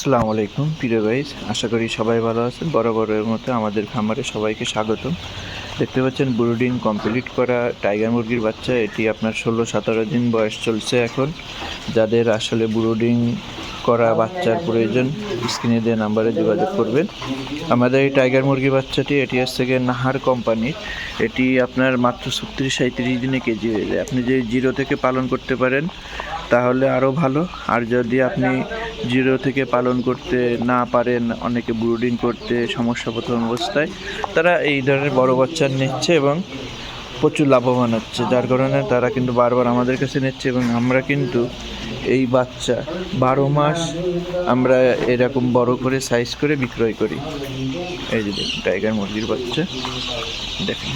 আসসালামু আলাইকুম, প্রিয় গাইজ আশা করি সবাই ভালো আছেন। বরাবরের মতো আমাদের খামারে সবাইকে স্বাগতম। দেখতে পাচ্ছেন ব্রুডিং কমপ্লিট করা টাইগার মুরগির বাচ্চা। এটি আপনার ষোলো, সতেরো দিন বয়স চলছে এখন। যাদের আসলে ব্রুডিং করা বাচ্চার প্রয়োজন, স্ক্রিনে দিয়ে নাম্বারে যোগাযোগ করবেন। আমাদের এই টাইগার মুরগি বাচ্চাটি এটি হচ্ছে থেকে নাহার কোম্পানির এটি আপনার মাত্র ছত্রিশ সাঁত্রিশ দিনে কেজি হয়ে যায়। আপনি যদি জিরো থেকে পালন করতে পারেন, তাহলে আরও ভালো। আর যদি আপনি জিরো থেকে পালন করতে না পারেন, অনেকে ব্রুডিং করতে সমস্যা প্রথম অবস্থায়, তারা এই ধরনের বড় বাচ্চা নিচ্ছে এবং প্রচুর লাভবান হচ্ছে। যার কারণে তারা কিন্তু বারবার আমাদের কাছে নিচ্ছে এবং আমরা কিন্তু এই বাচ্চা বারো মাস আমরা এরকম বড় করে সাইজ করে বিক্রয় করি। এই যে দেখুন টাইগার মুরগির বাচ্চা। দেখুন,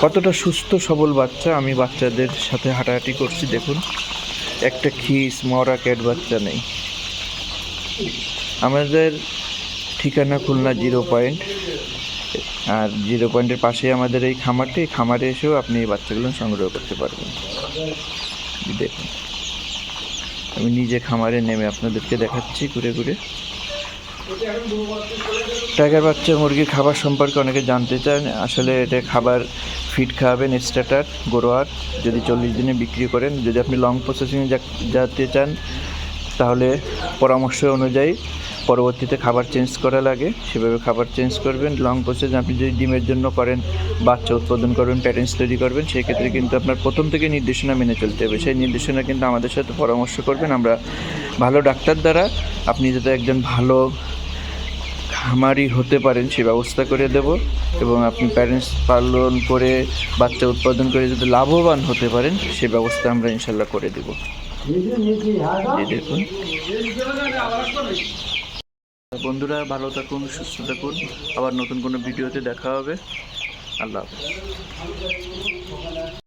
কতটা সুস্থ, সবল বাচ্চা। আমি বাচ্চাদের সাথে হাঁটাহাঁটি করছি, দেখুন। একটা খিস, মরা ক্যাট বাচ্চা নেই। আমাদের ঠিকানা খুলনা জিরো পয়েন্ট, আর জিরো পয়েন্টের পাশেই আমাদের এই খামারটি খামারে এসেও আপনি এই বাচ্চাগুলো সংগ্রহ করতে পারবেন। দেখুন। আমি নিজে খামারে নেমে আপনাদেরকে দেখাচ্ছি ঘুরে ঘুরে। টাইগার বাচ্চা মুরগির খাবার সম্পর্কে অনেকে জানতে চান। আসলে এটা খাবার ফিড খাওয়াবেন স্টার্টার গোরোয়ার যদি চল্লিশ দিনে বিক্রি করেন। যদি আপনি লং প্রসেসিংয়ে যেতে চান তাহলে পরামর্শ অনুযায়ী পরবর্তীতে খাবার চেঞ্জ করা লাগে। সেভাবে খাবার চেঞ্জ করবেন। লং প্রসেস আপনি যদি ডিমের জন্য করেন, বাচ্চা উৎপাদন করবেন প্যারেন্টস তৈরি করবেন সেই ক্ষেত্রে কিন্তু আপনার প্রথম থেকে নির্দেশনা মেনে চলতে হবে। সেই নির্দেশনা কিন্তু আমাদের সাথে পরামর্শ করবেন। আমরা ভালো ডাক্তার দ্বারা আপনি যাতে একজন ভালো খামারি হতে পারেন, সে ব্যবস্থা করে দেব এবং আপনি প্যারেন্টস পালন করে, বাচ্চা উৎপাদন করে যদি লাভবান হতে পারেন, সে ব্যবস্থা আমরা ইনশাল্লাহ করে দেব। দেখুন। বন্ধুরা ভালো থাকুন সুস্থ থাকুন। আবার নতুন কোনো ভিডিওতে দেখা হবে। আল্লাহ হাফেজ।